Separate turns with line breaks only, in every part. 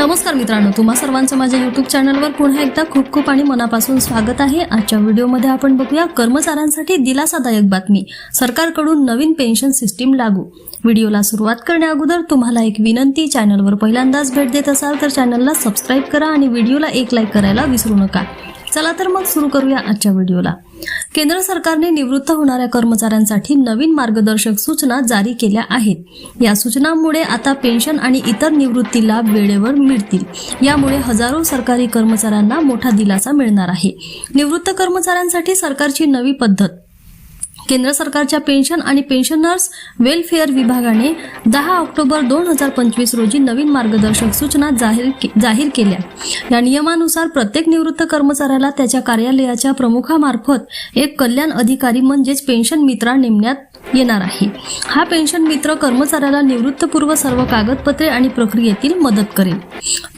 नमस्कार मित्रांनो तुम्हा सर्वांचं माझ्या युट्यूब चॅनलवर पुन्हा एकदा खूप खूप आणि मनापासून स्वागत आहे. आजच्या व्हिडिओमध्ये आपण बघूया कर्मचाऱ्यांसाठी दिलासादायक बातमी. सरकारकडून नवीन पेन्शन सिस्टीम लागू. व्हिडिओला सुरुवात करण्या अगोदर तुम्हाला एक विनंती चॅनलवर पहिल्यांदाच भेट देत असाल तर चॅनलला सबस्क्राईब करा आणि व्हिडिओला एक लाईक करायला विसरू नका. चला तर मग सुरू करूया आजच्या व्हिडिओला. केंद्र सरकारने निवृत्त होणाऱ्या कर्मचाऱ्यांसाठी नवीन मार्गदर्शक सूचना जारी केल्या आहेत. या सूचनांमुळे आता पेन्शन आणि इतर निवृत्ती लाभ वेळेवर मिळतील. यामुळे हजारो सरकारी कर्मचाऱ्यांना मोठा दिलासा मिळणार आहे. निवृत्त कर्मचाऱ्यांसाठी सरकारची नवी पद्धत केंद्र सरकारच्या पेन्शन आणि पेन्शनर्स वेलफेअर विभागाने दहा ऑक्टोबर दोन हजार पंचवीस रोजी नवीन मार्गदर्शक सूचना जाहीर के- जाहीर केल्या. या नियमानुसार प्रत्येक निवृत्त कर्मचाऱ्याला त्याच्या कार्यालयाच्या प्रमुखामार्फत एक कल्याण अधिकारी म्हणजेच पेन्शन मित्रा नेमण्यात येणार आहे. हा पेन्शन मित्र कर्मचाऱ्याला निवृत्तपूर्व सर्व कागदपत्रे आणि प्रक्रियेतील मदत करेल.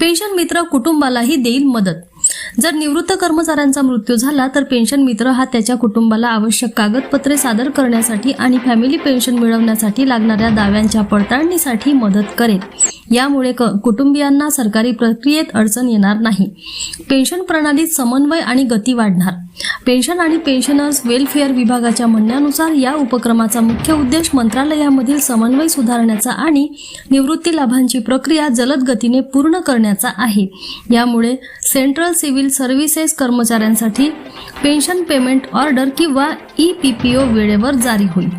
पेन्शन मित्र कुटुंबालाही देईल मदत. जर निवृत्त कर्मचाऱ्यांचा मृत्यू झाला तर पेन्शन मित्र हा त्याच्या कुटुंबाला आवश्यक कागदपत्रे सादर करण्यासाठी आणि फॅमिली पेन्शन मिळवण्यासाठी लागणाऱ्या दाव्यांच्या पडताळणीसाठी मदत करेल. यामुळे क- कुटुंबियांना सरकारी प्रक्रियेत अडचण येणार नाही. पेन्शन प्रणालीत समन्वय आणि गती वाढणार. पेन्शन आणि पेन्शनर्स वेलफेअर विभागाच्या म्हणण्यानुसार या उपक्रमाचा मुख्य उद्देश मंत्रालयामधील समन्वय सुधारण्याचा आणि निवृत्ती लाभांची प्रक्रिया जलद गतीने पूर्ण करण्याचा आहे. यामुळे सेंट्रल सिव्हिल सर्व्हिसेस कर्मचाऱ्यांसाठी पेन्शन पेमेंट ऑर्डर किंवा ई पी पी ओ वेळेवर जारी होईल.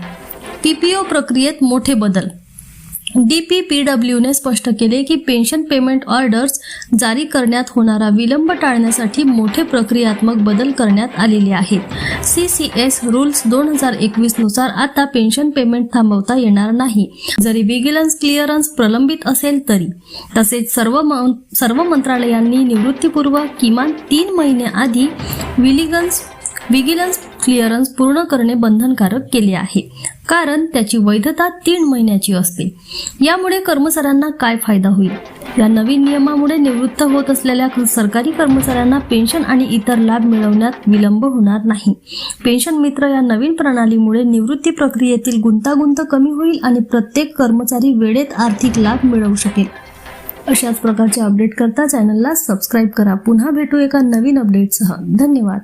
पी पी ओ प्रक्रियेत मोठे बदल डीपीपीडब्ल्यूने स्पष्ट केले की पेन्शन पेमेंट ऑर्डर्स जारी करण्यात होणारा विलंब टाळण्यासाठी मोठे प्रक्रियात्मक बदल करण्यात आलेले आहेत. सी सी एस रूल्स दोन हजार एकवीसनुसार आता पेन्शन पेमेंट थांबवता येणार नाही. जरी विजिलन्स क्लिअरन्स प्रलंबित असेल तरी तसेच सर्व म- सर्व मंत्रालयांनी निवृत्तीपूर्व किमान तीन महिने आधी विलिगन्स विजिलन्स क्लिअरन्स पूर्ण करणे बंधनकारक केले आहे. कारण त्याची वैधता तीन महिन्याची असते. यामुळे कर्मचाऱ्यांना काय फायदा होईल? या नवीन नियमामुळे निवृत्त होत असलेल्या सरकारी कर्मचाऱ्यांना पेन्शन आणि इतर लाभ मिळवण्यात विलंब होणार नाही. पेन्शन मित्र या नवीन प्रणालीमुळे निवृत्ती प्रक्रियेतील गुंतागुंत कमी होईल आणि प्रत्येक कर्मचारी वेळेत आर्थिक लाभ मिळवू शकेल. अशाच प्रकारचे अपडेट करता चॅनलला सबस्क्राईब करा. पुन्हा भेटू एका नवीन अपडेटसह. धन्यवाद.